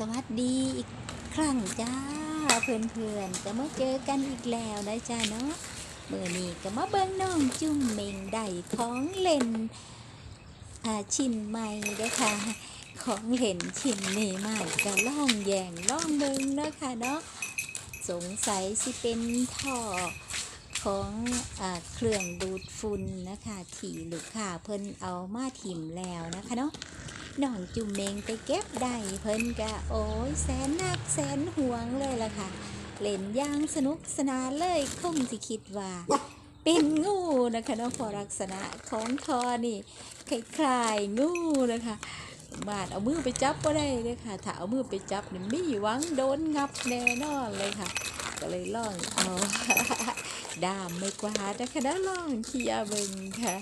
สวัสดีอีกครั้งจ้าเพื่อนๆก็มาเจอกันอีกแล้วนะจ้าเนาะเมื่อนี้ก็มาเบิ่งน้องจุ่มเมงได้ของเล่นอาชิ้นใหม่เด้อค่ะของเล่นชิ้นนี้ใหม่ก็ล่องแยงล่องเบิ่งนะคะเนาะสงสัยสิเป็นท่อของอเครื่องดูดฝุ่นนะคะที่ลูกค้าเพิ่นเอามาถิ่มแล้วนะคะเนาะ น้องจุ่มเมงไปเก็บได้เพิ่นกะโอ้ยแสนนักแสนห่วงเลยล่ะค่ะ เล่นย่างสนุกสนานเลยคงสิคิดว่า เป็นงูนะคะนาะเพอลักษณะของคอนี่คล้ายๆงูนะคะบาดเอามือไปจับก็ได้เลยค่ะ ถ้าเอามือไปจับนี่ยมีหวังโดนงับแน่นอนเลยค่ะ ก็เลยล่องเอาด้ามไม่กวาดนะคะนะล่องเคลียร์เบิงค่ะ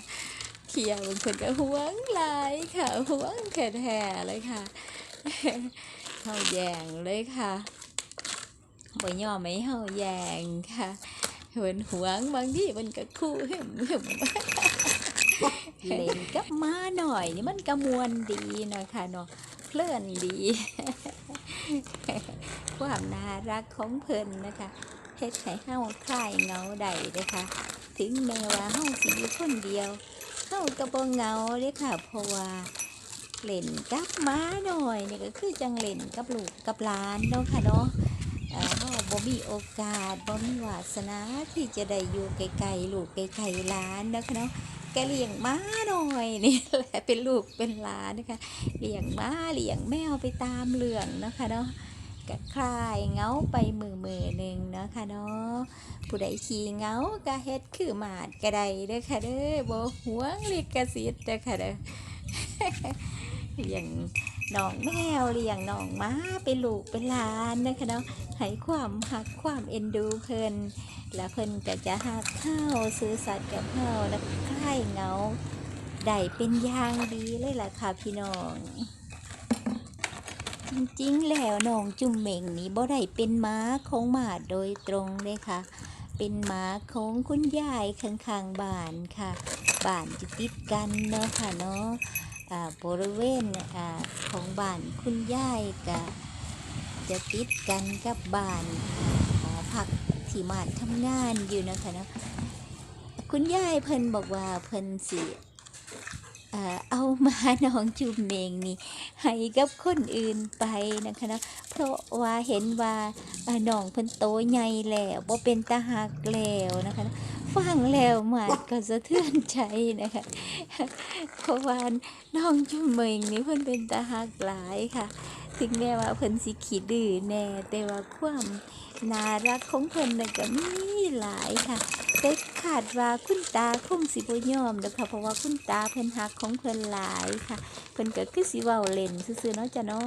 เขียวเพิ่นก็หวงหลายค่ะหวงแท้ๆเลยค่ะเฮาแยงเลยค่ะบ่ยอมไม่เฮาแยงค่ะเพิ่นหวงบางทีมันก็คู่หึมหึมเล่นกับมาหน่อยนี่มันกระมวลดีหน่อยค่ะเนาะเพลินดี ความน่ารักของเพิ่นนะคะเฮ็ดให้เฮาคลายเงาได้เด้อค่ะ ถึงแม้ว่าเฮาสิอยู่คนเดียว เข้ากับบ่เงาเด้ค่ะ เพราะว่าเล่นกับม้าหน่อยนี่ก็คือจังเล่นกับลูกกับหลานเนาะค่ะเนาะเอ่อเฮาบ่มีโอกาสบ่มีวาสนาที่จะได้อยู่ไกลๆลูกไกลๆหลานนะคะเนาะแกเลี้ยงม้าหน่อยนี่แหละเป็นลูกเป็นหลานนะคะเลี้ยงม้าเลี้ยงแมวไปตามเรื่องนะคะเนาะ ก็คลายเงาไปมือมือหนึ่งเนาะค่ะเนาะผู้ใดขี่เงาก็เฮ็ดคือหมาดก็ได้เด้อค่ะเด้อบ่หวงลิขสิทธิ์เด้อค่ะเด้อเลี้ยงน้องแมวเลี้ยงน้องม้าเป็นลูกเป็นหลานนะคะเนาะให้ความหักความเอ็นดูเพิ่นแล้วเพิ่นก็จะหักเข้าซื้อสัตว์กับเฮาแล้วคลายเงาได้เป็นอย่างดีเลยล่ะค่ะพี่น้อง จริงๆ แล้วน้องจุ่มเหม่งนี่บ่ได้เป็นม้าของหมาโดยตรงเลยค่ะ เป็นม้าของคุณยายข้างๆบ้านค่ะ บ้านจะติดกันเนาะค่ะเนาะบริเวณอของบ้านคุณยายก็จะติดกันกับบ้านหอพักที่มาทำงานอยู่นะคะเนาะคุณยายเพิ่นบอกว่าเพิ่นสิ เอามาน้องจุ่มเมงนี่ให้กับคนอื่นไปนะคะเนาะเพราะว่าเห็นว่าน้องเพิ่นโตใหญ่แล้วบ่เป็นตาหักแล้วนะคะนะฟังแล้วหมาดก็สะเทือนใจนะคะเพราะว่าน้องจุ่มเมงนี่เพิ่นเป็นตาหักหลายค่ะ ถึงแม้ว่าเพิ่นสิขี้ดื้อแน่แต่ว่าความน่ารักของเพิ่นน่ะก็มี หลายค่ะแต่ขาดว่าคุณตาคงสิบ่ยอมดอกค่ะเพราะว่าคุณตาเพิ่นหักของเพิ่นหลายค่ะ เพิ่นก็คือสิเว้าเล่นซื่อๆเนาะจ้ะเนาะ